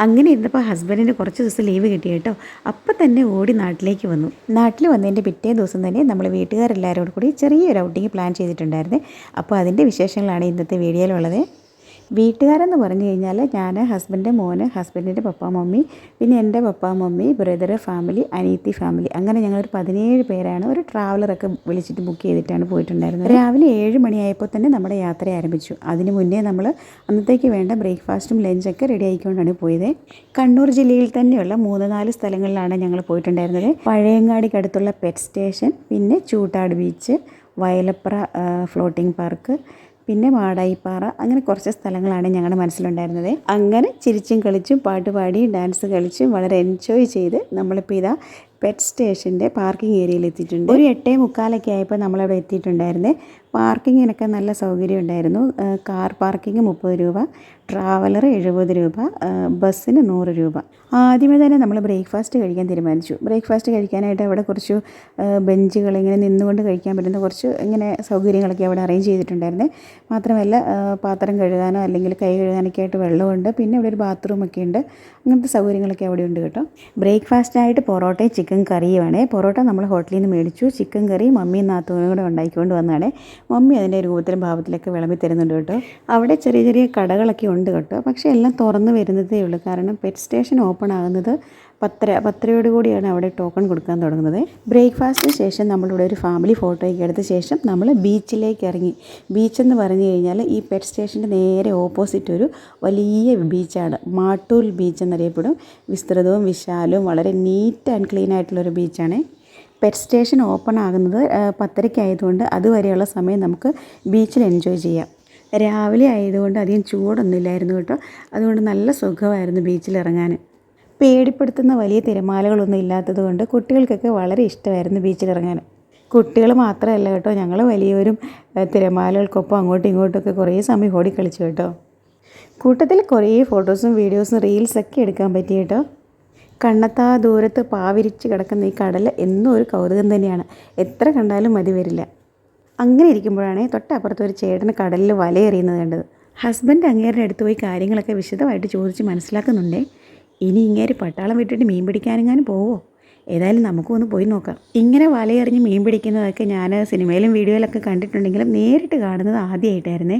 അങ്ങനെ ഇരുന്നപ്പോൾ ഹസ്ബൻഡിന് കുറച്ച് ദിവസം ലീവ് കിട്ടി കേട്ടോ. അപ്പം തന്നെ ഓടി നാട്ടിലേക്ക് വന്നു. നാട്ടിൽ വന്നതിന്റെ പിറ്റേ ദിവസം തന്നെ നമ്മൾ വീട്ടുകാരെല്ലാവരോടും കൂടി ചെറിയൊരു ഔട്ടിങ് പ്ലാൻ ചെയ്തിട്ടുണ്ടായിരുന്നേ. അപ്പോൾ അതിന്റെ വിശേഷങ്ങളാണ് ഇന്നത്തെ വീഡിയോയിലുള്ളത് വീട്ടുകാരെന്ന് പറഞ്ഞു കഴിഞ്ഞാൽ ഞാൻ ഹസ്ബൻഡ് മോന് ഹസ്ബൻഡിന്റെ പപ്പ മമ്മി പിന്നെ എന്റെ പപ്പ മമ്മി ബ്രദർ ഫാമിലി അനീത്തി ഫാമിലി. അങ്ങനെ ഞങ്ങളൊരു പതിനേഴ് പേരാണ് ഒരു ട്രാവലറൊക്കെ വിളിച്ചിട്ട് ബുക്ക് ചെയ്തിട്ടാണ് പോയിട്ടുണ്ടായിരുന്നത്. രാവിലെ ഏഴ് മണിയായപ്പോൾ തന്നെ നമ്മുടെ യാത്ര ആരംഭിച്ചു. അതിന് മുന്നേ നമ്മൾ അന്നത്തേക്ക് വേണ്ട ബ്രേക്ക്ഫാസ്റ്റും ലഞ്ചൊക്കെ റെഡി ആയിക്കൊണ്ടാണ് പോയത്. കണ്ണൂർ ജില്ലയിൽ തന്നെയുള്ള മൂന്ന് നാല് സ്ഥലങ്ങളിലാണ് ഞങ്ങൾ പോയിട്ടുണ്ടായിരുന്നത്. പഴയങ്ങാടിക്കടുത്തുള്ള പെറ്റ് സ്റ്റേഷൻ പിന്നെ Chootad beach Vayalapra floating park പിന്നെ മാടായിപ്പാറ അങ്ങനെ കുറച്ച് സ്ഥലങ്ങളാണ് ഞങ്ങളുടെ മനസ്സിലുണ്ടായിരുന്നത്. അങ്ങനെ ചിരിച്ചും കളിച്ചും പാട്ട് പാടി ഡാൻസ് കളിച്ചും വളരെ എൻജോയ് ചെയ്ത് നമ്മളിപ്പോൾ ഇതാ പെറ്റ് സ്റ്റേഷന്റെ പാർക്കിംഗ് ഏരിയയിൽ എത്തിയിട്ടുണ്ട്. ഒരു എട്ടേ മുക്കാലൊക്കെ ആയപ്പോൾ നമ്മളവിടെ എത്തിയിട്ടുണ്ടായിരുന്നേ. പാർക്കിങ്ങിനൊക്കെ നല്ല സൗകര്യം ഉണ്ടായിരുന്നു കാർ പാർക്കിംഗ് മുപ്പത് രൂപ ട്രാവലർ എഴുപത് രൂപ ബസ്സിന് നൂറ് രൂപ. ആദ്യമേ തന്നെ നമ്മൾ ബ്രേക്ക്ഫാസ്റ്റ് കഴിക്കാൻ തീരുമാനിച്ചു. ബ്രേക്ക്ഫാസ്റ്റ് കഴിക്കാനായിട്ട് അവിടെ കുറച്ച് ബെഞ്ചുകൾ ഇങ്ങനെ നിന്നുകൊണ്ട് കഴിക്കാൻ പറ്റുന്ന കുറച്ച് ഇങ്ങനെ സൗകര്യങ്ങളൊക്കെ അവിടെ അറേഞ്ച് ചെയ്തിട്ടുണ്ടായിരുന്നേ. മാത്രമല്ല പാത്രം കഴുകാനോ അല്ലെങ്കിൽ കൈ കഴുകാനൊക്കെ ആയിട്ട് വെള്ളമുണ്ട്. പിന്നെ ഇവിടെ ഒരു ബാത്റൂമൊക്കെ ഉണ്ട്. അങ്ങനത്തെ സൗകര്യങ്ങളൊക്കെ അവിടെ ഉണ്ട് കേട്ടോ. ബ്രേക്ക്ഫാസ്റ്റിനായിട്ട് പൊറോട്ടയും ചിക്കൻ കറിയുമാണ്. പൊറോട്ട നമ്മൾ ഹോട്ടലിൽ നിന്ന് മേടിച്ചു. ചിക്കൻ കറി മമ്മിയും നാത്തൂനും കൂടെ ഉണ്ടാക്കിക്കൊണ്ട് വന്നതാണ്. മമ്മി അതിന്റെ രൂപത്തിലും ഭാവത്തിലൊക്കെ വിളമ്പി തരുന്നുണ്ട് കേട്ടോ. അവിടെ ചെറിയ ചെറിയ കടകളൊക്കെ ഉണ്ട് കേട്ടോ. പക്ഷേ എല്ലാം തുറന്നു വരുന്നതേ ഉള്ളൂ. കാരണം പെറ്റ് സ്റ്റേഷൻ ഓപ്പൺ ആകുന്നത് പത്തര പത്തരയോട് കൂടിയാണ് അവിടെ ടോക്കൺ കൊടുക്കാൻ തുടങ്ങുന്നത്. ബ്രേക്ക്ഫാസ്റ്റിന് ശേഷം നമ്മളിവിടെ ഒരു ഫാമിലി ഫോട്ടോയൊക്കെ എടുത്ത ശേഷം നമ്മൾ ബീച്ചിലേക്ക് ഇറങ്ങി. ബീച്ച് എന്ന് പറഞ്ഞു കഴിഞ്ഞാൽ ഈ പെറ്റ് സ്റ്റേഷന്റെ നേരെ ഓപ്പോസിറ്റ് ഒരു വലിയ ബീച്ചാണ് മാട്ടൂൽ ബീച്ച് എന്നറിയപ്പെടും. വിസ്തൃതവും വിശാലവും വളരെ നീറ്റ് ആൻഡ് ക്ലീൻ ആയിട്ടുള്ളൊരു ബീച്ചാണ് പെറ്റ് സ്റ്റേഷൻ ഓപ്പൺ ആകുന്നത് പത്തരയ്ക്ക് ആയതുകൊണ്ട് അതുവരെയുള്ള സമയം നമുക്ക് ബീച്ചിൽ എൻജോയ് ചെയ്യാം. രാവിലെ ആയതുകൊണ്ട് അധികം ചൂടൊന്നും ഇല്ലായിരുന്നു കേട്ടോ. അതുകൊണ്ട് നല്ല സുഖമായിരുന്നു ബീച്ചിൽ ഇറങ്ങാൻ. പേടിപ്പെടുത്തുന്ന വലിയ തിരമാലകളൊന്നും ഇല്ലാത്തത് കൊണ്ട് കുട്ടികൾക്കൊക്കെ വളരെ ഇഷ്ടമായിരുന്നു ബീച്ചിൽ ഇറങ്ങാൻ. കുട്ടികൾ മാത്രമല്ല കേട്ടോ ഞങ്ങൾ വലിയവരും തിരമാലകൾക്കൊപ്പം അങ്ങോട്ടും ഇങ്ങോട്ടുമൊക്കെ കുറേ സമയം ഓടി കളിച്ചു കേട്ടോ. കൂട്ടത്തിൽ കുറേ ഫോട്ടോസും വീഡിയോസും റീൽസൊക്കെ എടുക്കാൻ പറ്റി കേട്ടോ. കണ്ണത്താ ദൂരത്ത് പാവിരിച്ച് കിടക്കുന്ന ഈ കടൽ എന്നും ഒരു കൗതുകം തന്നെയാണ്. എത്ര കണ്ടാലും മതി വരില്ല. അങ്ങനെ ഇരിക്കുമ്പോഴാണ് തൊട്ടപ്പുറത്ത് ഒരു ചേട്ടന് കടലിൽ വലയെറിയുന്നത് കണ്ടത്. ഹസ്ബൻഡ് അങ്ങേരുടെ അടുത്ത് പോയി കാര്യങ്ങളൊക്കെ വിശദമായിട്ട് ചോദിച്ച് മനസ്സിലാക്കുന്നുണ്ടേ. ഇനി ഇങ്ങേര് പട്ടാളം വിട്ടിട്ട് മീൻ പിടിക്കാനെങ്ങാനും പോവോ? ഏതായാലും നമുക്കും ഒന്ന് പോയി നോക്കാം. ഇങ്ങനെ വലയെറിഞ്ഞ് മീൻ പിടിക്കുന്നതൊക്കെ ഞാൻ സിനിമയിലും വീഡിയോയിലൊക്കെ കണ്ടിട്ടുണ്ടെങ്കിലും നേരിട്ട് കാണുന്നത് ആദ്യമായിട്ടായിരുന്നേ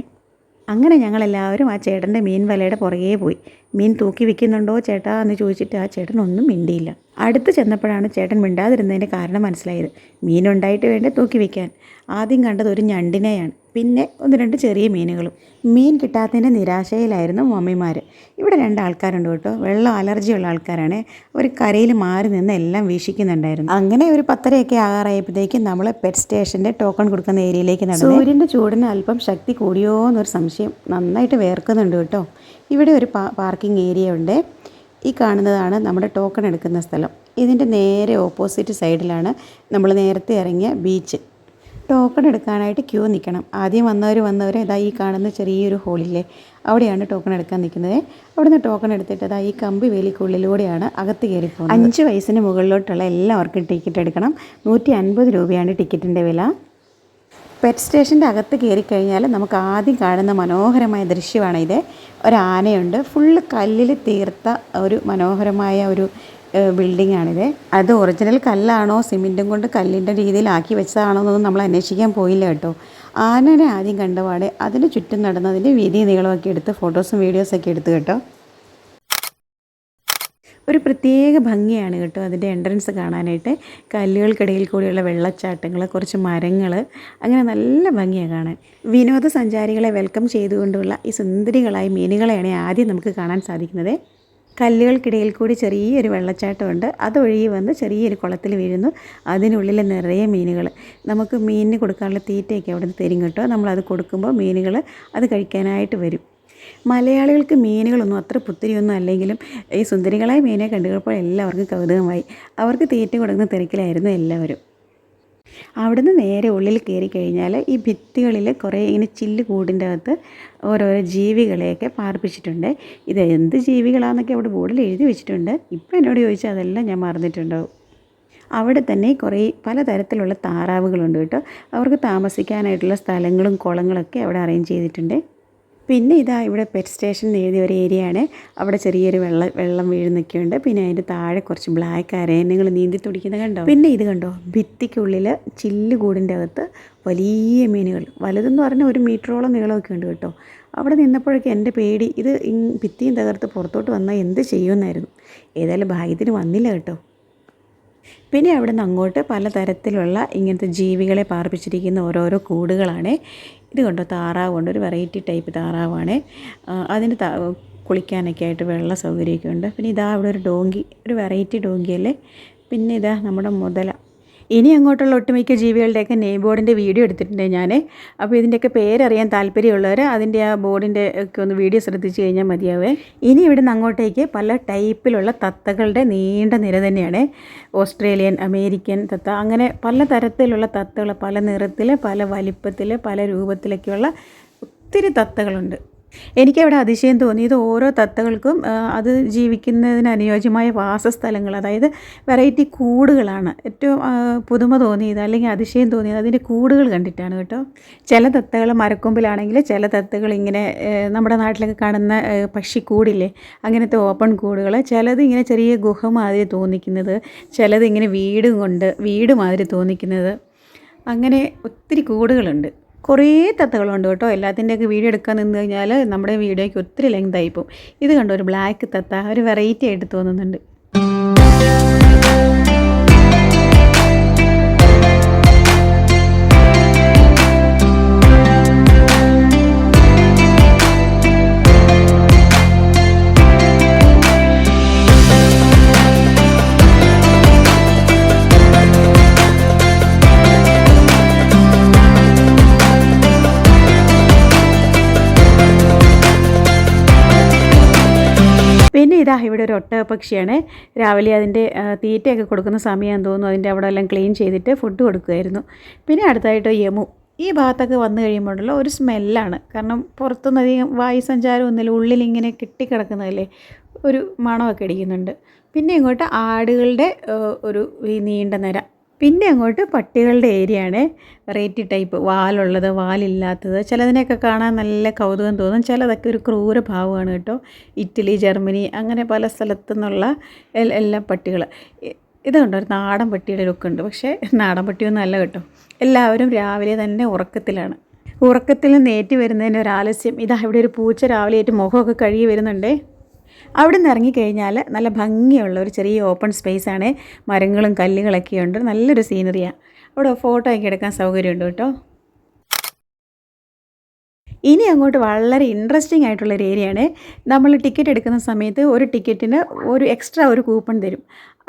അങ്ങനെ ഞങ്ങളെല്ലാവരും ആ ചേട്ടന്റെ മീൻ വലയുടെ പുറകെ പോയി. മീൻ തൂക്കി വിൽക്കുന്നുണ്ടോ ചേട്ടാ എന്ന് ചോദിച്ചിട്ട് ആ ചേട്ടനൊന്നും മിണ്ടിയില്ല. അടുത്ത് ചെന്നപ്പോഴാണ് ചേട്ടൻ മിണ്ടാതിരുന്നതിന്റെ കാരണം മനസ്സിലായത്. മീനുണ്ടായിട്ട് വേണ്ടേ തൂക്കി വയ്ക്കാൻ ആദ്യം കണ്ടത് ഒരു ഞണ്ടിനെയാണ്. പിന്നെ ഒന്ന് രണ്ട് ചെറിയ മീനുകളും. മീൻ കിട്ടാത്തതിന്റെ നിരാശയിലായിരുന്നു മമ്മിമാർ ഇവിടെ രണ്ട് ആൾക്കാരുണ്ട് കേട്ടോ. വെള്ളം അലർജിയുള്ള ആൾക്കാരാണ്. അവർ കരയിൽ മാറി നിന്ന് എല്ലാം വീക്ഷിക്കുന്നുണ്ടായിരുന്നു. അങ്ങനെ ഒരു പത്തരയൊക്കെ ആകാറായപ്പോഴത്തേക്കും നമ്മൾ പെറ്റ് സ്റ്റേഷന്റെ ടോക്കൺ കൊടുക്കുന്ന ഏരിയയിലേക്ക് നടന്നു. സൂര്യന്റെ ചൂടിന് അല്പം ശക്തി കൂടിയോ എന്നൊരു സംശയം നന്നായിട്ട് വേർക്കുന്നുണ്ട് കേട്ടോ. ഇവിടെ ഒരു പാർക്കിംഗ് ഏരിയ ഉണ്ട്. ഈ കാണുന്നതാണ് നമ്മുടെ ടോക്കൺ എടുക്കുന്ന സ്ഥലം. ഇതിന്റെ നേരെ ഓപ്പോസിറ്റ് സൈഡിലാണ് നമ്മൾ നേരത്തെ ഇറങ്ങിയ ബീച്ച് ടോക്കൺ എടുക്കാനായിട്ട് ക്യൂ നിൽക്കണം. ആദ്യം വന്നവർ വന്നവർ ഇതാ ഈ കാണുന്ന ചെറിയൊരു ഹോളില്ലേ അവിടെയാണ് ടോക്കൺ എടുക്കാൻ നിൽക്കുന്നത്. അവിടുന്ന് ടോക്കൺ എടുത്തിട്ട് അതാ ഈ കമ്പി വേലിക്കുള്ളിലൂടെയാണ് അകത്ത് കയറി പോകുന്നത്. അഞ്ച് വയസ്സിന് മുകളിലോട്ടുള്ള എല്ലാവർക്കും ടിക്കറ്റ് എടുക്കണം. നൂറ്റി അൻപത് രൂപയാണ് ടിക്കറ്റിന്റെ വില. പെറ്റ് സ്റ്റേഷന്റെ അകത്ത് കയറി കഴിഞ്ഞാൽ നമുക്ക് ആദ്യം കാണുന്ന മനോഹരമായ ദൃശ്യമാണ് ഇത്. ഒരു ആനയുണ്ട്. ഫുള്ള് കല്ലിൽ തീർത്ത ഒരു മനോഹരമായ ഒരു ബിൽഡിംഗ് ആണിത് അത് ഒറിജിനൽ കല്ലാണോ സിമെന്റും കൊണ്ട് കല്ലിന്റെ രീതിയിലാക്കി വെച്ചതാണോ എന്നൊന്നും നമ്മൾ അന്വേഷിക്കാൻ പോയില്ല കേട്ടോ. ആനനെ ആദ്യം കണ്ടപാടെ അതിന് ചുറ്റും നടന്നതിന്റെ വീതി നീളമൊക്കെ എടുത്ത് ഫോട്ടോസും വീഡിയോസൊക്കെ എടുത്ത് കേട്ടോ. ഒരു പ്രത്യേക ഭംഗിയാണ് കേട്ടോ അതിന്റെ എൻട്രൻസ് കാണാനായിട്ട്. കല്ലുകൾക്കിടയിൽ കൂടിയുള്ള വെള്ളച്ചാട്ടങ്ങൾ കുറച്ച് മരങ്ങൾ അങ്ങനെ നല്ല ഭംഗിയാണ് കാണാൻ. വിനോദസഞ്ചാരികളെ വെൽക്കം ചെയ്തുകൊണ്ടുള്ള ഈ സുന്ദരികളായ മീനുകളെയാണ് ആദ്യം നമുക്ക് കാണാൻ സാധിക്കുന്നത്. കല്ലുകൾക്കിടയിൽ കൂടി ചെറിയൊരു വെള്ളച്ചാട്ടമുണ്ട്. അതൊഴുകി വന്ന് ചെറിയൊരു കുളത്തിൽ വീഴുന്നു. അതിനുള്ളിൽ നിറയെ മീനുകൾ നമുക്ക് മീനിന് കൊടുക്കാനുള്ള തീറ്റയൊക്കെ അവിടെ നിന്ന് തരും കേട്ടോ. നമ്മളത് കൊടുക്കുമ്പോൾ മീനുകൾ അത് കഴിക്കാനായിട്ട് വരും. മലയാളികൾക്ക് മീനുകളൊന്നും അത്ര പുത്തിരിയൊന്നും അല്ലെങ്കിലും ഈ സുന്ദരികളായ മീനെ കണ്ടപ്പോൾ എല്ലാവർക്കും കൗതുകമായി. അവർക്ക് തീറ്റ കൊടുക്കുന്ന തിരക്കിലായിരുന്നു എല്ലാവരും. അവിടുന്ന് നേരെ ഉള്ളിൽ കയറി കഴിഞ്ഞാൽ ഈ ഭിത്തികളിൽ കുറേ ഇങ്ങനെ ചില്ല് കൂടിന്റെ അകത്ത് ഓരോരോ ജീവികളെയൊക്കെ പാർപ്പിച്ചിട്ടുണ്ട്. ഇത് എന്ത് ജീവികളാണെന്നൊക്കെ അവിടെ ബോർഡിൽ എഴുതി വെച്ചിട്ടുണ്ട്. ഇപ്പം എന്നോട് ചോദിച്ചാൽ അതെല്ലാം ഞാൻ മറന്നിട്ടുണ്ടാവും. അവിടെ തന്നെ കുറേ പലതരത്തിലുള്ള താറാവുകളുണ്ട് കേട്ടോ. അവർക്ക് താമസിക്കാനായിട്ടുള്ള സ്ഥലങ്ങളും കുളങ്ങളൊക്കെ അവിടെ അറേഞ്ച് ചെയ്തിട്ടുണ്ട്. പിന്നെ ഇതാ ഇവിടെ പെറ്റ് സ്റ്റേഷൻ എഴുതിയ ഒരു ഏരിയ ആണ്. അവിടെ ചെറിയൊരു വെള്ളം വെള്ളം വീഴുന്നൊക്കെയുണ്ട്. പിന്നെ അതിന്റെ താഴെ കുറച്ച് ബ്ലാക്ക് അരയണങ്ങൾ നീന്തി തുടിക്കുന്നത് കണ്ടോ? പിന്നെ ഇത് കണ്ടോ? ഭിത്തിക്കുള്ളിൽ ചില്ല് കൂടിന്റെ അകത്ത് വലിയ മീനുകൾ. വലുതെന്ന് പറഞ്ഞാൽ ഒരു മീറ്ററോളം നീളമൊക്കെ ഉണ്ട് കേട്ടോ. അവിടെ നിന്നപ്പോഴൊക്കെ എന്റെ പേടി ഇത് ഭിത്തിയും തകർത്ത് പുറത്തോട്ട് വന്നാൽ എന്ത് ചെയ്യുമെന്നായിരുന്നു. ഏതായാലും ഭാഗ്യത്തിന് വന്നില്ല കേട്ടോ. പിന്നെ അവിടെ നിന്ന് അങ്ങോട്ട് പലതരത്തിലുള്ള ഇങ്ങനത്തെ ജീവികളെ പാർപ്പിച്ചിരിക്കുന്ന ഓരോരോ കൂടുകളാണ്. ഇത് കണ്ടോ? താറാവ് കൊണ്ട് ഒരു വെറൈറ്റി ടൈപ്പ് താറാവാണ്. അതിന് കുളിക്കാനൊക്കെ ആയിട്ട് വെള്ള സൗകര്യമൊക്കെ ഉണ്ട്. പിന്നെ ഇതാ ഇവിടെ ഒരു ഡോങ്കി ഒരു വെറൈറ്റി ഡോങ്കി അല്ലേ പിന്നെ ഇതാ നമ്മുടെ മുതല. ഇനി അങ്ങോട്ടുള്ള ഒട്ടുമിക്ക ജീവികളുടെയൊക്കെ നെയിം ബോർഡിന്റെ വീഡിയോ എടുത്തിട്ടുണ്ട് ഞാൻ അപ്പോൾ ഇതിന്റെയൊക്കെ പേരറിയാൻ താല്പര്യമുള്ളവർ അതിന്റെ ആ ബോർഡിന്റെ ഒക്കെ ഒന്ന് വീഡിയോ ശ്രദ്ധിച്ച് കഴിഞ്ഞാൽ മതിയാവേ. ഇനി ഇവിടുന്ന് അങ്ങോട്ടേക്ക് പല ടൈപ്പിലുള്ള തത്തകളുടെ നീണ്ട നിര തന്നെയാണ്. ഓസ്ട്രേലിയൻ അമേരിക്കൻ തത്ത. അങ്ങനെ പല തരത്തിലുള്ള തത്തകൾ പല നിറത്തിൽ പല വലിപ്പത്തിൽ പല രൂപത്തിലൊക്കെയുള്ള ഒത്തിരി തത്തകളുണ്ട്. എനിക്കവിടെ അതിശയം തോന്നിയത് ഓരോ തത്തകൾക്കും അത് ജീവിക്കുന്നതിന് അനുയോജ്യമായ വാസസ്ഥലങ്ങൾ അതായത് വെറൈറ്റി കൂടുകളാണ്. ഏറ്റവും പുതുമ തോന്നിയത് അല്ലെങ്കിൽ അതിശയം തോന്നിയത് അതിന്റെ കൂടുകൾ കണ്ടിട്ടാണ് കേട്ടോ. ചില തത്തകൾ മരക്കൊമ്പിലാണെങ്കിൽ ചില തത്തകൾ ഇങ്ങനെ നമ്മുടെ നാട്ടിലൊക്കെ കാണുന്ന പക്ഷിക്കൂടില്ലേ അങ്ങനത്തെ ഓപ്പൺ കൂടുകൾ. ചിലത് ഇങ്ങനെ ചെറിയ ഗുഹ മാതിരി തോന്നിക്കുന്നത് ചിലത് ഇങ്ങനെ വീടും കൊണ്ട് വീട് മാതിരി തോന്നിക്കുന്നത്. അങ്ങനെ ഒത്തിരി കൂടുകളുണ്ട്. കുറേ തത്തകളുണ്ട് കേട്ടോ. എല്ലാത്തിന്റെയൊക്കെ വീഡിയോ എടുക്കാൻ നിന്ന് കഴിഞ്ഞാൽ നമ്മുടെ വീഡിയോയ്ക്ക് ഒത്തിരി ലെങ്ത് ആയിപ്പോവും ഇത് കണ്ടോ ഒരു ബ്ലാക്ക് തത്ത ഒരു വെറൈറ്റി ആയിട്ട് തോന്നുന്നുണ്ട്. ഒരു ഒട്ട പക്ഷിയാണ് രാവിലെ അതിന്റെ തീറ്റയൊക്കെ കൊടുക്കുന്ന സമയമാണെന്ന് തോന്നുന്നു. അതിന്റെ അവിടെ എല്ലാം ക്ലീൻ ചെയ്തിട്ട് ഫുഡ് കൊടുക്കുമായിരുന്നു പിന്നെ അടുത്തായിട്ട് യമു. ഈ ഭാഗത്തൊക്കെ വന്നു കഴിയുമ്പോഴുള്ള ഒരു സ്മെല്ലാണ്. കാരണം പുറത്തുനിന്ന് അധികം വായുസഞ്ചാരം ഒന്നുമില്ല. ഉള്ളിലിങ്ങനെ കെട്ടിക്കിടക്കുന്നതല്ലേ? ഒരു മണമൊക്കെ അടിക്കുന്നുണ്ട് പിന്നെ ഇങ്ങോട്ട് ആടുകളുടെ ഒരു ഈ നീണ്ട നിര. പിന്നെ അങ്ങോട്ട് പട്ടികളുടെ ഏരിയ ആണ് വെറൈറ്റി ടൈപ്പ് വാലുള്ളത് വാലില്ലാത്തത്. ചിലതിനെയൊക്കെ കാണാൻ നല്ല കൗതുകം തോന്നും. ചിലതൊക്കെ ഒരു ക്രൂര ഭാവമാണ് കേട്ടോ. ഇറ്റലി ജർമ്മനി അങ്ങനെ പല സ്ഥലത്തു നിന്നുള്ള എല്ലാ പട്ടികൾ ഇതുണ്ട് ഒരു നാടൻ പട്ടിയുടെ ലുക്ക് ഉണ്ട്. പക്ഷേ നാടൻ പട്ടിയൊന്നും അല്ല കേട്ടോ. എല്ലാവരും രാവിലെ തന്നെ ഉറക്കത്തിലാണ്. ഉറക്കത്തിൽ നിന്ന് ഏറ്റി വരുന്നതിന്റെ ഒരു ആലസ്യം. ഇതാ ഇവിടെ ഒരു പൂച്ച രാവിലെ ആയിട്ട് മുഖമൊക്കെ കഴുകി വരുന്നുണ്ടേ. അവിടെ നിന്ന് ഇറങ്ങിക്കഴിഞ്ഞാൽ നല്ല ഭംഗിയുള്ള ഒരു ചെറിയ ഓപ്പൺ സ്പേസ് ആണ്. മരങ്ങളും കല്ലുകളൊക്കെ ഉണ്ട് നല്ലൊരു സീനറിയാണ് അവിടെ ഫോട്ടോ ഒക്കെ എടുക്കാൻ സൗകര്യമുണ്ട് കേട്ടോ. ഇനി അങ്ങോട്ട് വളരെ ഇൻട്രസ്റ്റിംഗ് ആയിട്ടുള്ള ഒരു ഏരിയയാണ് നമ്മൾ ടിക്കറ്റ് എടുക്കുന്ന സമയത്ത് ഒരു ടിക്കറ്റിന് ഒരു എക്സ്ട്രാ ഒരു കൂപ്പൺ തരും.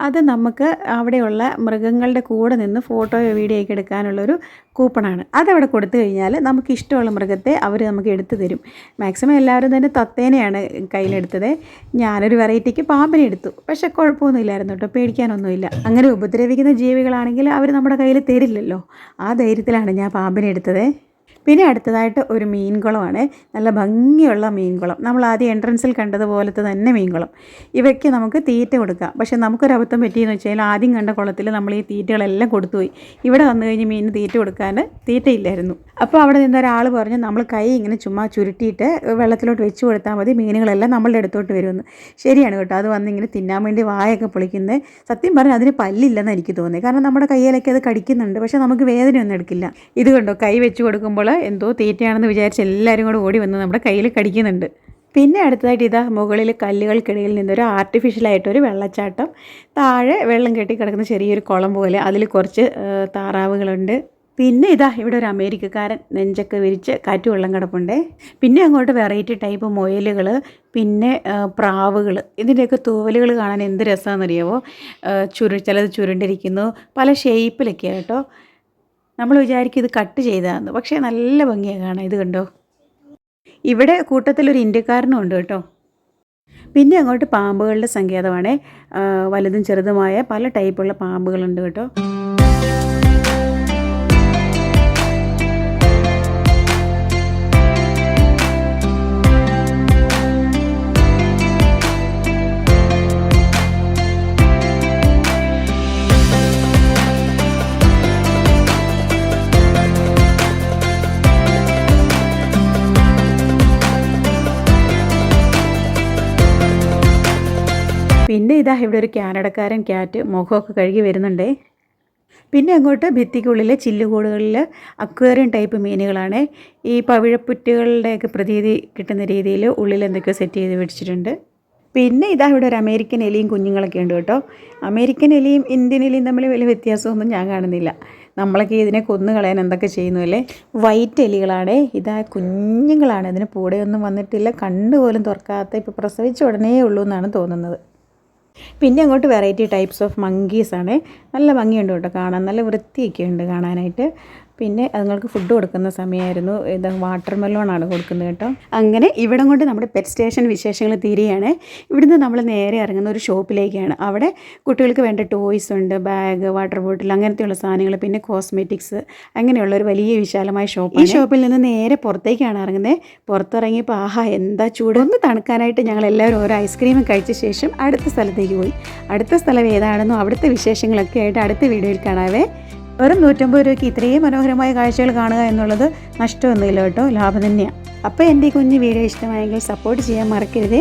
അത് നമുക്ക് അവിടെയുള്ള മൃഗങ്ങളുടെ കൂടെ നിന്ന് ഫോട്ടോയോ വീഡിയോ ഒക്കെ എടുക്കാനുള്ളൊരു കൂപ്പണാണ് അതവിടെ കൊടുത്തു കഴിഞ്ഞാൽ നമുക്ക് ഇഷ്ടമുള്ള മൃഗത്തെ അവർ നമുക്ക് എടുത്തു തരും. മാക്സിമം എല്ലാവരും തന്നെ തത്തേനെയാണ് കയ്യിലെടുത്തത്. ഞാനൊരു വെറൈറ്റിക്ക് പാമ്പിനെ എടുത്തു. പക്ഷേ കുഴപ്പമൊന്നുമില്ലായിരുന്നു കേട്ടോ. പേടിക്കാനൊന്നുമില്ല. അങ്ങനെ ഉപദ്രവിക്കുന്ന ജീവികളാണെങ്കിൽ അവർ നമ്മുടെ കയ്യിൽ തരില്ലല്ലോ. ആ ധൈര്യത്തിലാണ് ഞാൻ പാമ്പിനെ എടുത്തത്. പിന്നെ അടുത്തതായിട്ട് ഒരു മീൻകുളമാണ്. നല്ല ഭംഗിയുള്ള മീൻകുളം. നമ്മൾ ആദ്യം എൻട്രൻസിൽ കണ്ടതുപോലത്തെ തന്നെ മീൻകുളം. ഇവയ്ക്ക് നമുക്ക് തീറ്റ കൊടുക്കാം. പക്ഷേ നമുക്കൊരു അബദ്ധം പറ്റിയെന്ന് വെച്ചാൽ ആദ്യം കണ്ട കുളത്തിൽ നമ്മൾ ഈ തീറ്റകളെല്ലാം കൊടുത്തുപോയി. ഇവിടെ വന്നു കഴിഞ്ഞ് മീനിന് തീറ്റ കൊടുക്കാൻ തീറ്റയില്ലായിരുന്നു അപ്പോൾ അവിടെ നിന്ന് ഒരാൾ പറഞ്ഞു നമ്മൾ കൈ ഇങ്ങനെ ചുമ്മാ ചുരുട്ടിയിട്ട് വെള്ളത്തിലോട്ട് വെച്ച് കൊടുത്താൽ മതി. മീനുകളെല്ലാം നമ്മളുടെ അടുത്തോട്ട് വരുമെന്ന്. ശരിയാണ് കേട്ടോ. അത് വന്ന് ഇങ്ങനെ തിന്നാൻ വേണ്ടി വായൊക്കെ പൊളിക്കുന്നത്. സത്യം പറഞ്ഞാൽ അതിന് പല്ലില്ലെന്ന് എനിക്ക് തോന്നി. കാരണം നമ്മുടെ കയ്യിലൊക്കെ അത് കടിക്കുന്നുണ്ട്. പക്ഷേ നമുക്ക് വേദനയൊന്നും എടുക്കില്ല. ഇത് കണ്ടോ? കൈ വെച്ച് കൊടുക്കുമ്പോൾ എന്തോ തീറ്റയാണെന്ന് വിചാരിച്ച് എല്ലാവരും കൂടെ ഓടി വന്ന് നമ്മുടെ കയ്യിൽ കടിക്കുന്നുണ്ട്. പിന്നെ അടുത്തതായിട്ട് ഇതാ മുകളിൽ കല്ലുകൾക്കിടയിൽ നിന്നൊരു ആർട്ടിഫിഷ്യലായിട്ടൊരു വെള്ളച്ചാട്ടം. താഴെ വെള്ളം കെട്ടി കിടക്കുന്ന ചെറിയൊരു കുളം പോലെ അതിൽ കുറച്ച് താറാവുകളുണ്ട്. പിന്നെ ഇതാ ഇവിടെ ഒരു അമേരിക്കക്കാരൻ നെഞ്ചൊക്കെ വിരിച്ച് കാറ്റ് വെള്ളം കിടപ്പുണ്ട്. പിന്നെ അങ്ങോട്ട് വെറൈറ്റി ടൈപ്പ് മുയലുകൾ പിന്നെ പ്രാവുകൾ ഇതിന്റെയൊക്കെ തൂവലുകൾ കാണാൻ എന്ത് രസമാണെന്നറിയാവോ ചുരു ചിലത് ചുരുണ്ടിരിക്കുന്നു. പല ഷേപ്പിലൊക്കെയാണ് കേട്ടോ. നമ്മൾ വിചാരിക്കും ഇത് കട്ട് ചെയ്തതാന്ന്. പക്ഷേ നല്ല ഭംഗിയാണ് കാണാം ഇത് കണ്ടോ? ഇവിടെ കൂട്ടത്തിലൊരു ഇന്ത്യക്കാരനും ഉണ്ട് കേട്ടോ. പിന്നെ അങ്ങോട്ട് പാമ്പുകളുടെ സങ്കേതമാണ് വലുതും ചെറുതുമായ പല ടൈപ്പുള്ള പാമ്പുകളുണ്ട് കേട്ടോ. ഇതാ ഇവിടെ ഒരു കാനഡക്കാരൻ ക്യാറ്റ് മുഖമൊക്കെ കഴുകി വരുന്നുണ്ടേ. പിന്നെ അങ്ങോട്ട് ഭിത്തിക്കുള്ളിലെ ചില്ലുകൂടുകളിൽ അക്വേറിയം ടൈപ്പ് മീനുകളാണ്. ഈ പവിഴപ്പുറ്റുകളുടെയൊക്കെ പ്രതീതി കിട്ടുന്ന രീതിയിൽ ഉള്ളിൽ എന്തൊക്കെയോ സെറ്റ് ചെയ്ത് വെച്ചിട്ടുണ്ട്. പിന്നെ ഇതാ ഇവിടെ ഒരു അമേരിക്കൻ എലിയും കുഞ്ഞുങ്ങളൊക്കെ ഉണ്ട് കേട്ടോ. അമേരിക്കൻ എലിയും ഇന്ത്യൻ എലിയും തമ്മിൽ വലിയ വ്യത്യാസമൊന്നും ഞാൻ കാണുന്നില്ല. നമ്മളൊക്കെ ഇതിനെ കൊന്നു കളയാൻ എന്തൊക്കെ ചെയ്യുന്നു അല്ലേ? വൈറ്റ് എലികളാണ്. ഇതാ കുഞ്ഞുങ്ങളാണ്. ഇതിന് പൂടെയൊന്നും വന്നിട്ടില്ല. കണ്ണുപോലും തുറക്കാത്ത ഇപ്പോൾ പ്രസവിച്ച ഉടനേ ഉള്ളൂ എന്നാണ് തോന്നുന്നത്. പിന്നെ അങ്ങോട്ട് വെറൈറ്റി ടൈപ്സ് ഓഫ് മങ്കീസ് ആണ്. നല്ല ഭംഗിയുണ്ട് കേട്ടോ കാണാൻ. നല്ല വൃത്തിയൊക്കെ ഉണ്ട് കാണാനായിട്ട്. പിന്നെ അതുങ്ങൾക്ക് ഫുഡ് കൊടുക്കുന്ന സമയമായിരുന്നു. ഇത് വാട്ടർ മെലോണാണ് കൊടുക്കുന്നത് കേട്ടോ. അങ്ങനെ ഇവിടം കൊണ്ട് നമ്മുടെ പെറ്റ് സ്റ്റേഷൻ വിശേഷങ്ങൾ തീരുകയാണ്. ഇവിടുന്ന് നമ്മൾ നേരെ ഇറങ്ങുന്ന ഒരു ഷോപ്പിലേക്കാണ് അവിടെ കുട്ടികൾക്ക് വേണ്ട ടോയ്സ് ഉണ്ട് ബാഗ് വാട്ടർ ബോട്ടിൽ അങ്ങനത്തെയുള്ള സാധനങ്ങൾ പിന്നെ കോസ്മെറ്റിക്സ് അങ്ങനെയുള്ള ഒരു വലിയ വിശാലമായ ഷോപ്പ് ഈ ഷോപ്പിൽ നിന്ന് നേരെ പുറത്തേക്കാണ് ഇറങ്ങുന്നത്. പുറത്തിറങ്ങിയപ്പോൾ ആഹാ എന്താ ചൂട്? ഒന്ന് തണുക്കാനായിട്ട് ഞങ്ങൾ എല്ലാവരും ഓരോ ഐസ്ക്രീം കഴിച്ച ശേഷം അടുത്ത സ്ഥലത്തേക്ക് പോയി. അടുത്ത സ്ഥലം ഏതാണെന്നോ അവിടുത്തെ വിശേഷങ്ങളൊക്കെ ആയിട്ട് അടുത്ത വീഡിയോയിൽ കാണാവേ. വെറും നൂറ്റമ്പത് രൂപയ്ക്ക് ഇത്രയും മനോഹരമായ കാഴ്ചകൾ കാണുക എന്നുള്ളത് നഷ്ടമൊന്നുമില്ല കേട്ടോ. ലാഭം തന്നെയാണ് അപ്പോൾ എന്റെ കുഞ്ഞ് വീഡിയോ ഇഷ്ടമായെങ്കിൽ സപ്പോർട്ട് ചെയ്യാൻ മറക്കരുതേ.